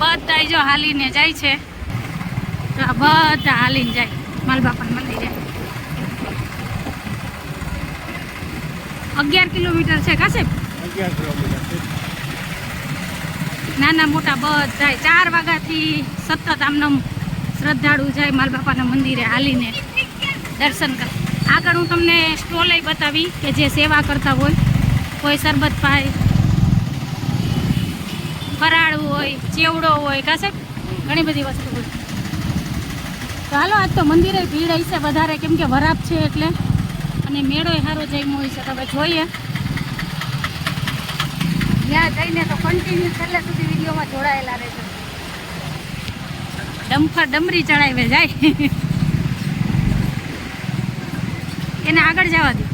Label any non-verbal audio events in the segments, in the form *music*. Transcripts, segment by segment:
બધા જો હાલીને જાય છે. તો બધા હાલીને જાય માલબાપાના મંદિરે. અગિયાર કિલોમીટર છે કાશે અગિયાર કિલોમીટર નાના મોટા બધા ચાર વાગ્યાથી સતત આમનામ શ્રદ્ધાળુ જાય માલબાપાના મંદિરે હાલીને દર્શન કર. આગળ હું તમને સ્ટોલે બતાવી કે જે સેવા કરતા હોય કોઈ શરબત પાય હોય, ચેવડો હોય કાશે ઘણી બધી વસ્તુ હોય. તો હાલો, આજ તો મંદિરે ભીડ હશે વધારે, કેમ કે વરાપ છે એટલે. અને મેળોય સારો જઈમો હોય છે તમે જોઈએ. ત્યાં જઈને તો કન્ટિન્યુ છેલ્લે સુધી વિડીયોમાં જોડાયેલા રહેશે ડમફર ડમરી ચડાવે જાય. એને આગળ જવા દે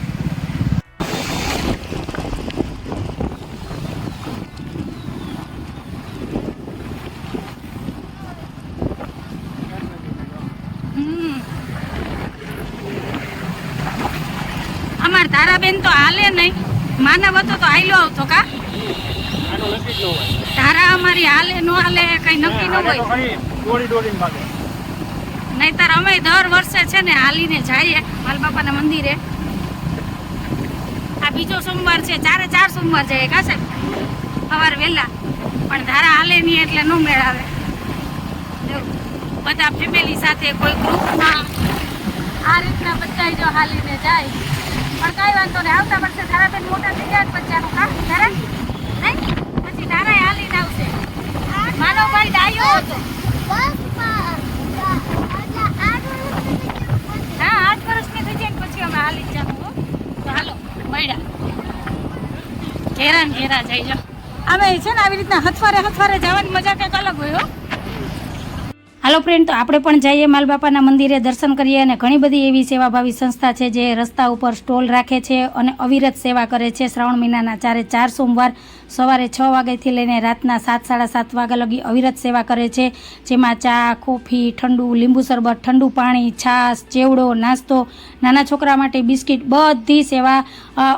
હમ. તારાબેન તો હાલે નહીં. માનવ હતો તો આયલો આવતો કા? તારા અમારી હાલે નો હાલે કઈ નક્કી ન હોય. નહીતર અમે દર વર્ષે છે ને હાલીને જઈએ માલબાપાના મંદિરે. આ બીજો સોમવાર છે ચારે ચાર સોમવાર જઈએ કાશે સવાર વહેલા. પણ ધારા હાલે નહીં એટલે ન મેળાવે. બધા ફેમિલી સાથે કોઈ ગ્રુપમાં આ રીતના બધા જો હાલીને જાય. પણ કાંઈ વાંધો નહીં. આવતા વર્ષે તારા બેન મોટા થઈ જાય બચ્ચાનું કામ ધારા નહીં? પછી ધારા હાલીને આવશે. માનવભાઈ ડાયો. હતો હા, આઠ વર્ષની થઈ પછી અમે હાલી જ જાવું તો હાલો, મળ્યા. ઘેરા ઘેરા જઈ જાઓ. અમે છે ને આવી રીતના હથવારે હથવારે જવાની મજા કંઈક અલગ હોય, હો. હાલો ફ્રેન્ડ તો આપણે પણ જઈએ માલબાપાના મંદિરે દર્શન કરીએ અને ઘણી બધી એવી સેવાભાવી સંસ્થા છે જે રસ્તા ઉપર સ્ટોલ રાખે છે અને અવિરત સેવા કરે છે. શ્રાવણ મહિનાના ચારે ચાર સોમવાર સવારે છ વાગ્યાથી લઈને રાતના સાત, સાડા સાત વાગ્યા લગી અવિરત સેવા કરે છે. જેમાં ચા, કોફી, ઠંડુ, લીંબુ શરબત, ઠંડુ પાણી, છાશ, ચેવડો, નાસ્તો, નાના છોકરા માટે બિસ્કિટ, બધી સેવા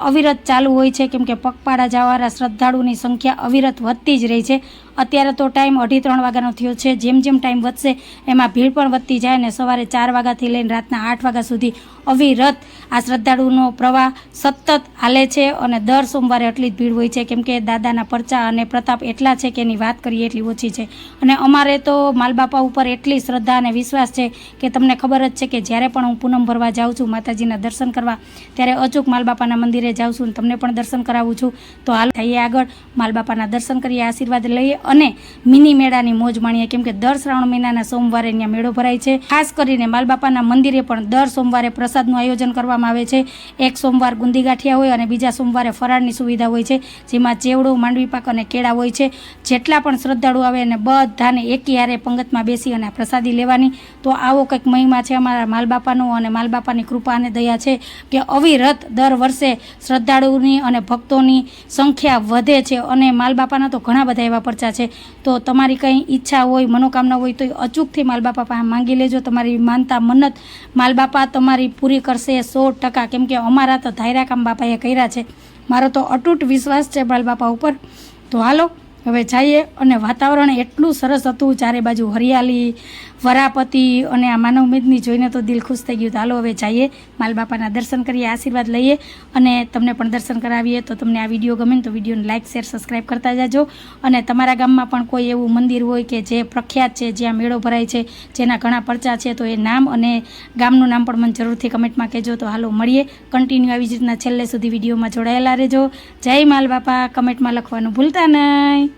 અવિરત ચાલુ હોય છે. કેમ કે પગપાળા જવાવાળા શ્રદ્ધાળુની સંખ્યા અવિરત વધતી જ રહી છે. અત્યારે તો ટાઈમ અઢી, ત્રણ વાગ્યાનો થયો છે. જેમ જેમ ટાઈમ વધશે, એમાં ભીડ પણ વધતી જાય ને સવારે ચાર વાગ્યાથી લઈને રાતના આઠ વાગ્યા સુધી અવિરત આ શ્રદ્ધાળુનો પ્રવાહ સતત હાલે છે અને દર સોમવારે એટલી જ ભીડ હોય છે. કેમ કે દાદાના પરચા અને પ્રતાપ એટલા છે કે એની વાત કરીએ એટલી ઓછી છે. અને અમારે તો માલબાપા ઉપર એટલી શ્રદ્ધા અને વિશ્વાસ છે કે તમને ખબર જ છે કે જ્યારે પણ હું પૂનમ ભરવા જાઉં છું, માતાજીના દર્શન કરવા, ત્યારે અચૂક માલબાપાના મંદિરે જાઉં છું અને તમને પણ દર્શન કરાવું છું. તો હાલ થઈએ આગળ. માલબાપાના દર્શન કરીએ, આશીર્વાદ લઈએ અને મિની મેળાની મોજ માણીએ. કેમ કે દર શ્રાવણ મહિનાના સોમવારે ત્યાં મેળો ભરાય છે. ખાસ કરીને માલબાપાના મંદિરે પણ દર સોમવારે પ્રસાદનું આયોજન કરવામાં આવે છે. એક સોમવાર ગુંદી ગાંઠિયા હોય અને બીજા સોમવારે ફરાળની સુવિધા હોય છે, જેમાં ચેવડો, માંડવી પાક અને કેળા હોય છે. જેટલા પણ શ્રદ્ધાળુ આવે અને બધાને એકી હારે પંગતમાં બેસી અને પ્રસાદી લેવાની, તો આવો કંઈક મહિમા છે અમારા માલબાપાનો અને માલબાપાની કૃપા અને દયા છે કે અવિરત દર વર્ષે શ્રદ્ધાળુની અને ભક્તોની સંખ્યા વધે છે અને માલબાપાના તો ઘણા બધા એવા પરચા છે. તો તમારી કંઈ ઈચ્છા હોય, મનોકામના હોય, તો અચૂકથી માલબાપા પાસે માંગી લેજો. તમારી માનતા, મન્નત માલબાપા તમારી પૂરી કરશે સો ટકા. કેમ કે અમારા તો ધાયરા કામ બાપાએ કર્યા છે. મારો તો અતૂટ વિશ્વાસ છે માલબાપા ઉપર. તો હાલો હવે જઈએ અને વાતાવરણ એટલું સરસ હતું, ચારે બાજુ હરિયાળી વરાપતિ અને આ માનવ મેદની જોઈને તો દિલ ખુશ થઈ ગયું. તો હાલો હવે જઈએ માલબાપાના દર્શન કરીએ, આશીર્વાદ લઈએ અને તમને પણ દર્શન કરાવીએ. તો તમને આ વીડિયો ગમે ને તો વિડીયોને લાઇક શેર સબસ્ક્રાઈબ કરતા જાજો. અને તમારા ગામમાં પણ કોઈ એવું મંદિર હોય કે જે પ્રખ્યાત છે, જ્યાં મેળો ભરાય છે, જેના ઘણા પરચા છે, તો એ નામ અને ગામનું નામ પણ મને જરૂરથી કમેન્ટમાં કહેજો. તો હાલો મળીએ. કન્ટિન્યુ આવી જ રીતના છેલ્લે સુધી વિડીયોમાં જોડાયેલા રહેજો. જય માલબાપા કમેન્ટમાં લખવાનું ભૂલતા નહીં.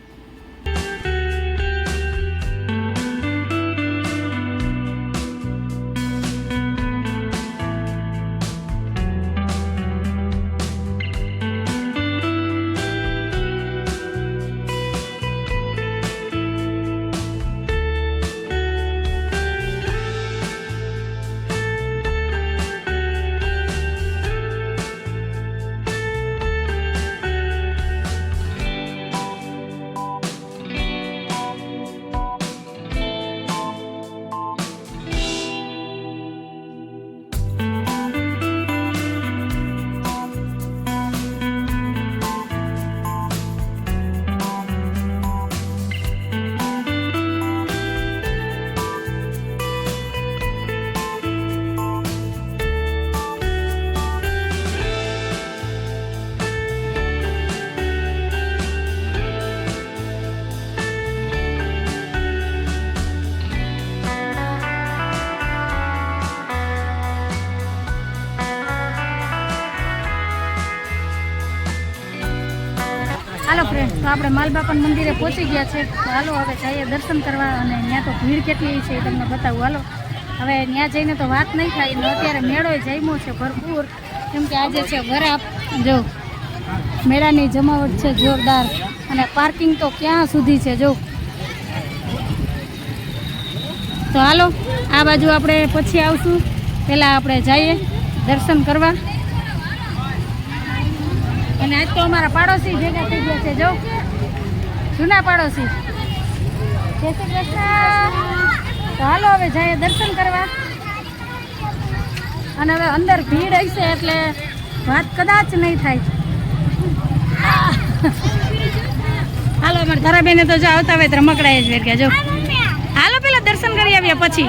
આપણે માલબાપન મંદિરે પહોંચી ગયા છે. તો હાલો, હવે જઈએ દર્શન કરવા અને ત્યાં તો ભીડ કેટલી છે એ તમને બતાવું. હાલો, હવે ત્યાં જઈને તો વાત નહીં થાય, ને અત્યારે મેળો જમ્યો છે ભરપૂર. કેમ કે આજે છે વરાપ, જો, મેળાની જમાવટ છે જોરદાર. અને પાર્કિંગ તો ક્યાં સુધી છે, જો. તો હાલો, આ બાજુ આપણે પછી આવશું. પહેલાં આપણે જઈએ દર્શન કરવા. અને આજ તો અમારા પાડોશી ભેગા થઈ ગયા છે, જો. જૂના પાડોશી. જય શ્રી કૃષ્ણ. હાલો હવે જઈએ દર્શન કરવા. અને હવે અંદર ભીડ હશે એટલે વાત કદાચ નહીં થાય. હાલો, અમારે ધારાબેને તો જો આવતા હોય તો રમકડાએ જ વેર ગયા જો. હાલો, પેલા દર્શન કરી આવ્યા પછી.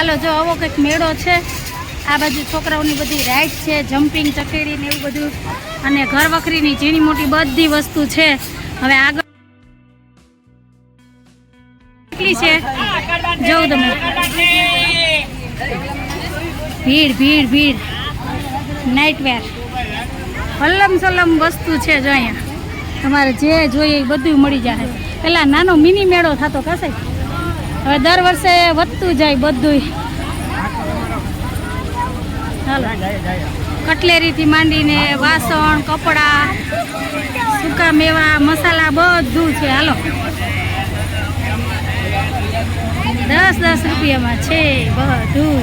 હાલો, જો આવો કંઈક મેળો છે. આ બાજુ છોકરાઓની બધી રાઈડ છે, જમ્પિંગ ચકેડી ને એવું બધું. અને ઘર વખરીની ઝીણી મોટી બધી વસ્તુ છે. હવે આગળ કેટલી છે. તમે. ભીડ ભીડ ભીડ. નાઇટવેર વલ્લમ સલમ વસ્તુ છે જો અહીંયા. તમારે જે જોઈએ એ બધું મળી જાય પેલા નાનો મિની મેળો થતો કશે હવે દર વર્ષે વધતું જાય બધું કટલેરીથી માંડીને વાસણ, કપડાં, સૂકા મેવા, મસાલા બધું છે. હાલો. દસ દસ રૂપિયામાં છે બધું.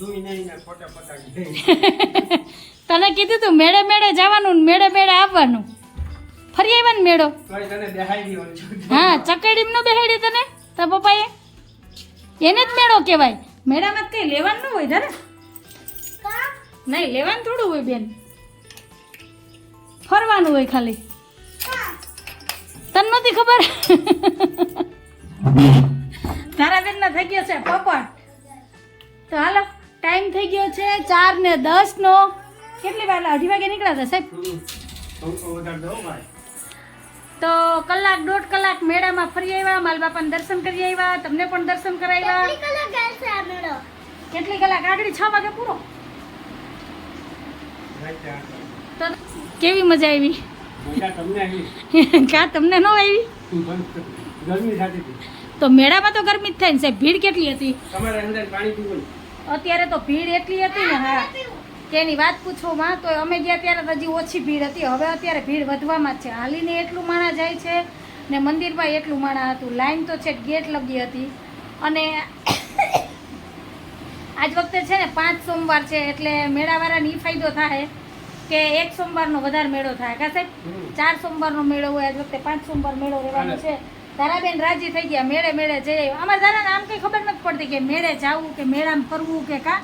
*laughs* તને કીધું તું મેળે મેળે જવાનું ને મેળે મેળે આવવાનું. ફરી આવ્યા ને મેળો? હા ચકડીમ નો બેહાડી તને? તો પપ્પાએ? એને જ મેળો કહેવાય. મેળામાં કઈ લેવાનું ન હોય ધારે? નહીં લેવાનું થોડું હોય બેન. ફરવાનું હોય ખાલી. તને નથી ખબર? *laughs* તારા બેન થઈ ગયો છે પપ્પા. તો હાલો. ટાઈમ થઈ ગયો છે ચાર ને દસ નો. કેટલી વાર અઢી વાગે નીકળ્યા હતા સાહેબ? તો કલાક દોઢ કલાક મેળામાં ફરી આવ્યા માલ બાપાને દર્શન કરી આવ્યા તમને પણ દર્શન કરાવ્યા. કેટલી કલાક આગળ છ વાગે પૂરો. તો કેવી મજા આવી? કા તમને ન આવી? ગરમી તો મેળામાં તો ગરમી જ થાય ને સાહેબ ભીડ કેટલી હતી? તમારે અંદર પાણી પીવું. અત્યારે તો ભીડ એટલી હતી ને હા. તેની વાત પૂછો માં તો અમે ગયા ત્યારે હજી ઓછી ભીડ હતી. હવે અત્યારે ભીડ વધવામાં જ છે. હાલીને એટલું માણા જાય છે ને મંદિરમાં એટલું માણા હતું. લાઈન તો છે ગેટ લગી હતી. અને આજ વખતે છે ને પાંચ સોમવાર છે એટલે મેળાવાળાને એ ફાયદો થાય કે એક સોમવારનો વધારે મેળો થાય. કા સાહેબ? ચાર સોમવારનો મેળો હોય આજ વખતે પાંચ સોમવાર મેળો રહેવાનો છે. તારાબેન રાજી થઈ ગયા મેળે મેળે જઈ આવ્યો. અમારે તારા આમ કઈ ખબર નથી પડતી કે મેળે જાવું કે મેળામાં ફરવું કે કા.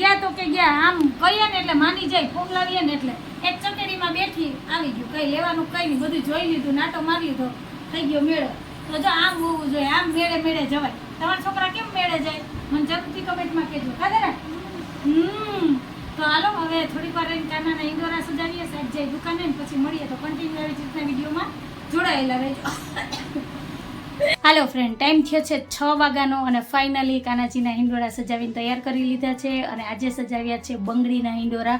ગયા તો કે ગયા આમ કહીએ ને એટલે માની જાય ફોન લાવીએ ને એટલે. એક ચકેડીમાં બેઠી આવી ગયું કઈ લેવાનું કઈ નહીં બધું જોઈ લીધું નાટો મારી લીધો થઈ ગયો મેળો. તો જો આમ હોવું જોઈએ આમ મેળે મેળે જવાય. તમારા છોકરા કેમ મેળે જાય? મને જરૂરથી કમેન્ટમાં કહેજો. ખાધે ને હમ. તો હાલો હવે થોડીક વાર કાનાના ઇન્દોરા સજાવીએ સાહેબ જાય દુકાને પછી મળીએ. તો કન્ટિન્યુ આવી રીતના વિડીયોમાં. જોડાયેલા રહેજો. હાલો ફ્રેન્ડ ટાઈમ થયો છે છ વાગ્યાનો અને ફાઇનલી કાનાજીના હિંડોરા સજાવીને તૈયાર કરી લીધા છે અને આજે સજાવ્યા છે બંગડીના હિંડોરા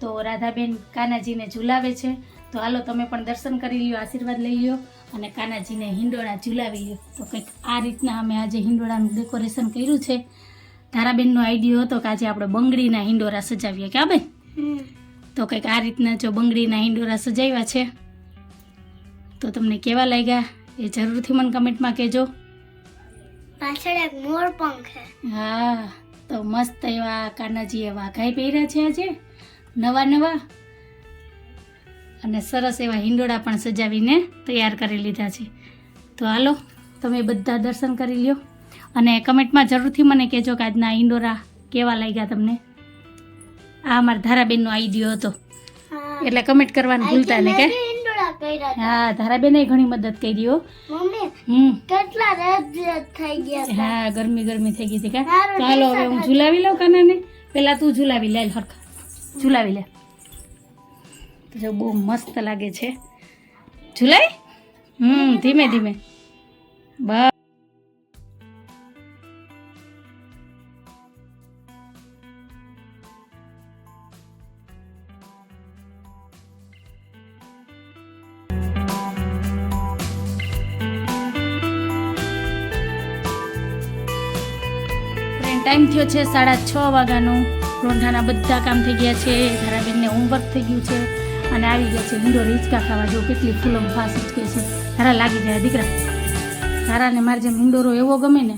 તો રાધાબેન કાનાજીને ઝુલાવે છે. તો હાલો તમે પણ દર્શન કરી લ્યો આશીર્વાદ લઈ લ્યો અને કાનાજીને હિંડોળા ઝુલાવી લ્યો. તો કંઈક આ રીતના અમે આજે હિંડોળાનું ડેકોરેશન કર્યું છે. તારાબેનનો આઈડિયો હતો કે આજે આપણે બંગડીના હિંડોરા સજાવીએ. કે બેન તો કંઈક આ રીતના જો બંગડીના હિંડોરા સજાવ્યા છે. તો તમને કેવા લાગ્યા? એ જરૂરથી મને કમેન્ટમાં કહેજો. પાછળ એક મોર પંખ હે હા તો મસ્ત એવા કાનાજીએ વાઘાઈ પહેર્યા છે આજે. નવા નવા. અને સરસ એવા હિંડોળા પણ સજાવીને તૈયાર કરી લીધા છે. તો હાલો તમે બધા દર્શન કરી લ્યો. અને કમેન્ટમાં જરૂરથી મને કહેજો કે આજના હિંડોરા કેવા લાગ્યા તમને. આ અમારા ધારાબેનનો આઈડિયો હતો. એટલે કમેન્ટ કરવાનું ભૂલતા નહીં કે? કર્યા હતા. હા ધારાબેને ઘણી મદદ કરી હો. મમ્મી કેટલા થઈ ગયા હા ગરમી ગરમી થઈ ગઈ હતી કા. ચાલો હવે હું ઝુલાવી લઉં કાનાને? પેલા તું ઝુલાવી લે હરખા. ઝુલાવી લે. તો જો બહુ મસ્ત લાગે છે. ઝુલાઈ હમ ધીમે ધીમે. બસ. થયો છે સાડા છ વાગ્યાનો. રોંઢાના બધા કામ થઈ ગયા છે. ધારાબેનને હોમવર્ક થઈ ગયું છે. અને આવી ગયા છે. હિંડોર હિંચકા ખાવા જો કેટલી ફૂલમ ફાસ હિંચકે છે. ધારા લાગી જાય દીકરા. ધારાને મારે જેમ હિંડોરો એવો ગમે ને,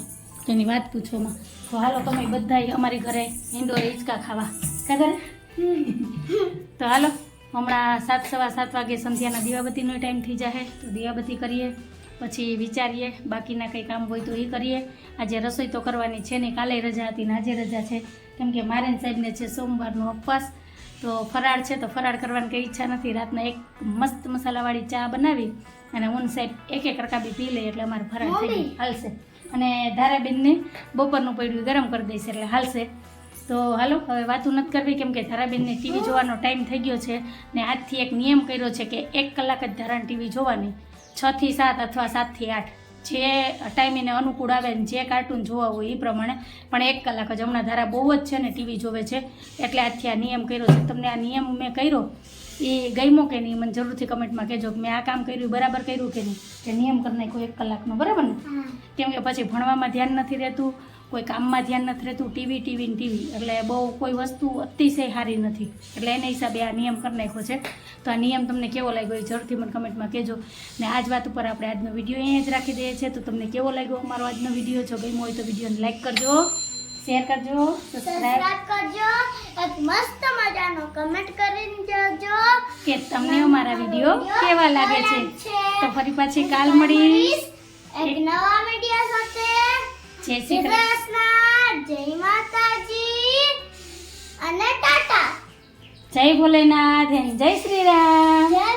એની વાત પૂછવામાં તો હાલો તમે બધા અમારી ઘરે હિંડોર હિંચકા ખાવા. કાગર તો હાલો, હમણાં સાત સવા સાત વાગે સંધ્યાના દીવાબત્તીનો ટાઈમ થઈ જાય તો દીવાબત્તી કરીએ. પછી વિચારીએ બાકીના કંઈ કામ હોય તો એ કરીએ. આજે રસોઈ તો કરવાની છે નહીં કાલે રજા હતી ને આજે રજા છે. કેમ કે મારે સાહેબને છે સોમવારનો ઉપવાસ. તો ફરાળ છે તો ફરાળ કરવાની કંઈ ઈચ્છા નથી. રાતના એક મસ્ત મસાલાવાળી ચા બનાવી અને ઊન સાહેબ એક એક રકાબી પી લઈએ એટલે અમારે ફરાળ થઈ હાલશે. અને ધારાબેનને બપોરનું પડ્યું ગરમ કરી દઈશ એટલે હાલશે. તો હાલો હવે વાતું નથી કરવી કેમ કે ધારાબેનને ટીવી જોવાનો ટાઈમ થઈ ગયો છે ને આજથી એક નિયમ કર્યો છે કે એક કલાક જ ધારાને ટીવી જોવાની. છથી સાત અથવા સાતથી આઠ. જે ટાઈમ એને અનુકૂળ આવે ને જે કાર્ટૂન જોવા હોય એ પ્રમાણે. પણ એક કલાક જ હમણાં ધારા બહુ જ છે ને ટીવી જોવે છે. એટલે આજથી આ નિયમ કર્યો છે. તમને આ નિયમ મેં કર્યો એ ગમ્યો કે નહીં? મને જરૂરથી કમેન્ટમાં કહેજો કે મેં આ કામ કર્યું બરાબર કર્યું કે નહીં? કે નિયમ કરી નાખ્યો એક કલાકનો બરાબર ને? કેમ કે પછી ભણવામાં ધ્યાન નથી રહેતું કોઈ કામમાં ધ્યાન નથી રહેતું ટીવી ટીવી ને ટીવી. એટલે બહુ કોઈ વસ્તુ અતિશય સારી નથી. એટલે એના હિસાબે આ નિયમ કરી નાખ્યો છે. તો આ નિયમ તમને કેવો લાગ્યો એ જરૂરથી મને કમેન્ટમાં કહેજો. ને આ જ વાત ઉપર આપણે આજનો વીડિયો અહીંયા જ રાખી દઈએ છીએ. તો તમને કેવો લાગ્યો અમારો આજનો વીડિયો? જો ગમ્યો હોય તો વિડીયોને લાઈક કરજો શેર કરજો સબસ્ક્રાઇબ કરજો એક મસ્ત મજાનો કમેન્ટ કરીને જજો. કે તમને અમારા વીડિયો કેવા લાગે છે? તો ફરી પાછી કાલ મળી એક નવા વીડિયો જય શ્રી કૃષ્ણ. જય માતાજી અને ટાટા. જય ભોલેનાથ જય શ્રી રામ.